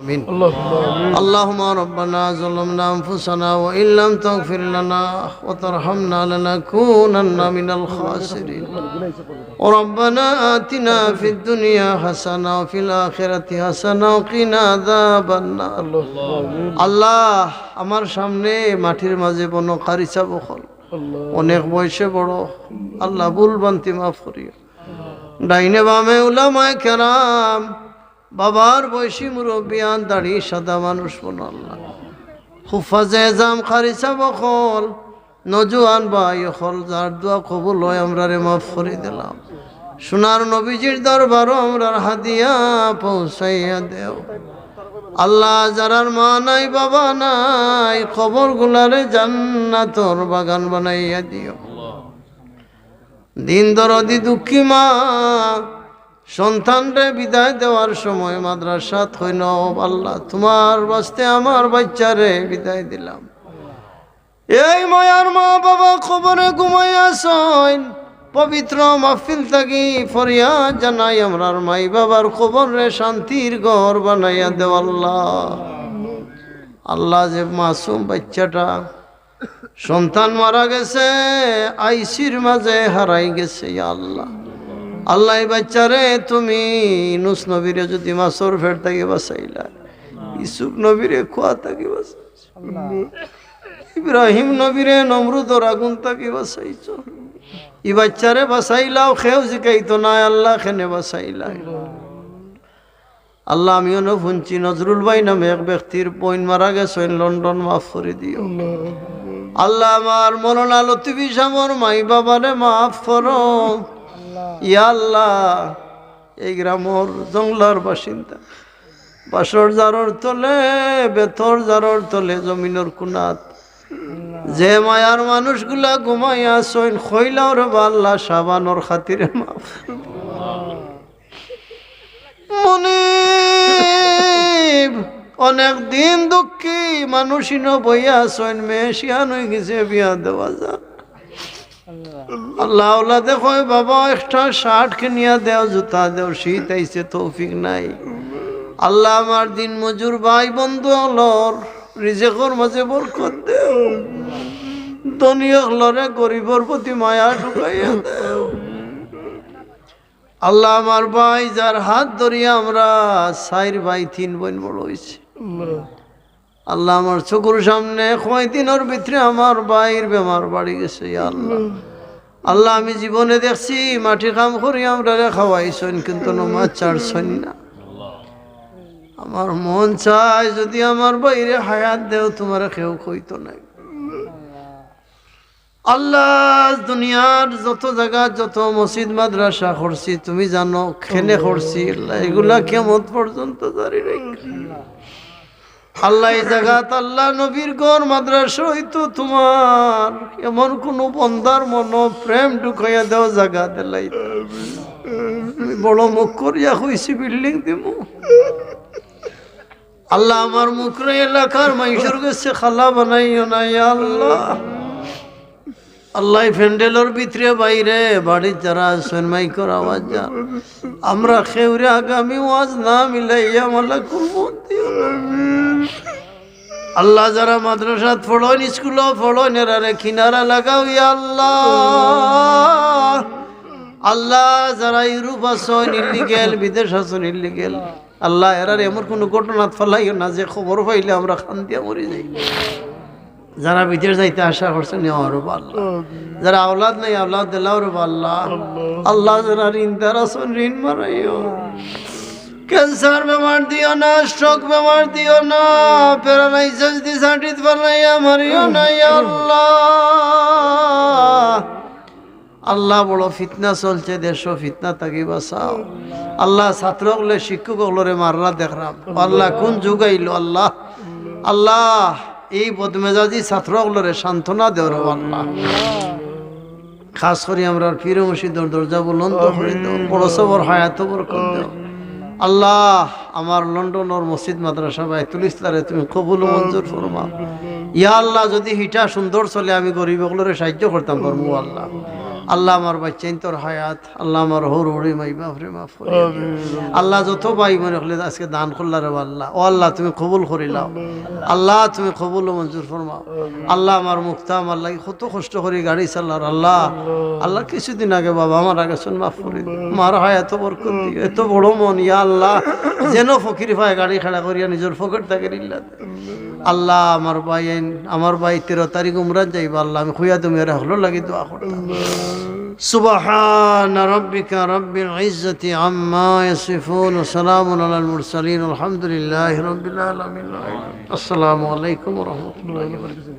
آمين اللهم ربنا ظلمنا أنفسنا وإن لم تغفر لنا وترحمنا لنكونن من الخاسرين وربنا آتنا في الدنيا حسنة وفي الآخرة حسنة وقنا عذاب النار আল্লাহ আমার সামনে মাটির মাঝে বন কারিচা বখল অনেক বয়সে বড় আল্লাহ ভুল বান্তি মাফ করিও ডাইনে বামে উলামায় কেরাম বাবার বয়সী মুরব্বিয়ান দাড়ি সাদা মানুষ বোন আল্লাহ। হুফাজে জাম খারিচা বখল নজুয়ান ভাই হল যার দোয়া কবুল হয় আমরা রে মাফ করে দিলাম। সোনার নবীজির দরবারও আমরার হাদিয়া পৌঁছাইয়া দেও। আল্লাহ যারার মা নাই, বাবা নাই খবর গুলারে জান্নাতর বাগান বানাইয়া দিও। দিন দরদি দুঃখী মা সন্তানরে বিদায় দেওয়ার সময় মাদ্রাসাত হইন আল্লাহ তোমার বাস্তে আমার বাচ্চারে বিদায় দিলাম। এই মায়ার মা বাবা খবরে ঘুমাইয়াছইন পবিত্র মাহফিল থাকি ফরিয়া জানাই আমরার মাই বাবার খবরে শান্তির ঘর বানাইয়া দেও আল্লাহ। আল্লাহ যে মাসুম বাচ্চাটা সন্তান মারা গেছে, আইসির মাঝে হারাই গেছে আল্লাহ। আল্লাহ বাচ্চারে তুমি নুস নবীরে যদি মাসর ফের থেকে বাসাইলা ইসুক নবীরে খোয়া থাকি ইব্রাহিম নবীরে নমরুদর আগুন থাকি বাসাইছ ই বাচ্চারে বাসাইলাও খেও জিকাইতো না আল্লাহ খেনে বাসাইলা আল্লাহ আমিও ন শুনছি, নজরুল ভাই নামে এক ব্যক্তির পইন মারা গেছেন লন্ডন মাফ করে দিও। আল্লাহ আমার মরনা লতিফি সামর মাই বাবারে মাফ করো। ইয়া আল্লাহ এই গ্রামর জংলার বাসিন্দা। বাসর জারর তলে বেতর জারর তলে জমিনের কুনাত। যে মায়ার মানুষগুলা ঘুমাইয়া সইন খৈলাওর বাল্লা সাবানোর খাতিরে মাফ। মনে অনেক দিন দুঃখী মানুষই ন বইয়া সইন মেয়ে শিয়ান হয়ে গেছে বিয়া দেওয়া যা আল্লাহ। আল্লাহ দেখো বাবা, একটা শার্ট কিনিয়া দেও, জুতা দেও, শীত আইছে, তৌফিক নাই। আল্লাহ আমার দিন মজুর ভাই বন্ধু অলর রিজেকর মাঝে বরকত দেও। ধনী লরে গরিবর প্রতি মায়া ঢুকাইয়া দেও। আল্লাহ আমার ভাই, যার হাত ধরিয়া আমরা সাইর ভাই, তিন বোন বড় হয়েছি আল্লাহ আমার চকুর সামনে কয় দিনের ভিতরে আমার ভাইয়ের বেমার বাড়ি গেছে আল্লাহ। আল্লাহ আমি জীবনে দেখছি মাটি কাম করি আমরা খাওয়াইছেন কিন্তু নমাজ ছাড়ছেন না। আমার মন চায় যদি আমার বাইরে হায়াত দেও তোমার কেউ কইতো নাই আল্লাহ দুনিয়ার যত জায়গা যত মসজিদ মাদ্রাসা করছি তুমি জানো খেনে করছি এগুলা কেমন পর্যন্ত জারি রেখে আল্লাহ এই জায়গাত আল্লাহ নবীর গড় মাদ্রাসা হইতো তোমার। এমন কোন বন্দার মন, প্রেম ঢুকাইয়া দেও দিলাই বড় মুখ করিয়া হইছি বিল্ডিং দিব আল্লাহ আমার মুখরে এলাকার মাইসর গেছে খালা বানাইও না আল্লাহ। আল্লাহ ফ্যান্ডেলের ভিতরে বাইরে, বাড়ির যারা আছেন, মাইকর আওয়াজ যা আমরা খেউরে আগামী ওয়াজ না মিলাইয়া মালা করব আল্লাহ যারা মাদ্রাসাত পড়েন স্কুলও পড়েন এরারে কিনারা লাগাও আল্লাহ। আল্লাহ যারা ইউরোপ আসন ইলিগেল বিদেশ আসন ইলিগেল আল্লাহ এরার এমন কোনো ঘটনাত ফেলাইও না যে খবর পাইলে আমরা খান দিয়া মরি যাই। যারা বিদেশ যাইতে আশা করছেন আল্লাহ। যারা আওলাদ নাই, আওলাদ দিলাও রব আল্লাহ। আল্লাহ যারা ঋণ দ্বারা ঋণ মারাইও। ক্যান্সার বেমার দিও না স্ট্রোক বেমার দিও না প্যারালাইসিস দি সার্টিত বানাইয়া মারিও না আল্লাহ। আল্লাহ বড় ফিতনা চলছে দেশ ফিতনা তাকে বাঁচাও আল্লাহ ছাত্র হলে শিক্ষক হলরে মারলা দেখলাম। আল্লাহ কোন যুগ আইলো আল্লাহ। আল্লাহ এই বদমেজাজি ছাত্র হলরে সান্ত্বনা দেওয়ার আল্লাহ। খাস করে আমরা পীর মসজিদর দরজা করে দাও বড় সবর হায়াত বরকত দাও। আল্লাহ, আমার লন্ডন ওর মসজিদ, মাদ্রাসা ভাই তুলিস্তারে তুমি কবুল মঞ্জুর ফরমা ইয়া আল্লাহ, যদি হিটা সুন্দর চলে, আমি গরিব ওগুলোরে সাহায্য করতাম করব আল্লাহ। আল্লাহ আমার বাচ্চাইন তোর হায়াত আল্লাহ আমার হর হরে মাই বাপরে মাফ আল্লাহ যত ভাই মনে হলে আজকে দান করলা রে আল্লাহ। ও আল্লাহ তুমি কবুল করিলাও আল্লাহ তুমি কবুল মঞ্জুর ফরমাও। আল্লাহ আমার মুক্তাম আল্লাহ কত কষ্ট করে গাড়ি চাল্লার আল্লাহ। আল্লাহ। কিছুদিন আগে বাবা আমার আগে শুন মাফ করে। মার হয় এত বরকত এত বড় মন ইয়া আল্লাহ। যেন ফকির ভাই গাড়ি খাড়া করিয়া নিজের ফকর থাকে নিল্লা আল্লাহ আমার ভাই আইন আমার ভাই তেরো তারিখ উমরাত যাইবা আল্লাহ আমি খুঁয়া তুমি এরা হলো লাগি দোয়া করতাম سبحان ربك رب العزة عما يصفون وسلام على المرسلين والحمد لله رب العالمين السلام عليكم ورحمة الله وبركاته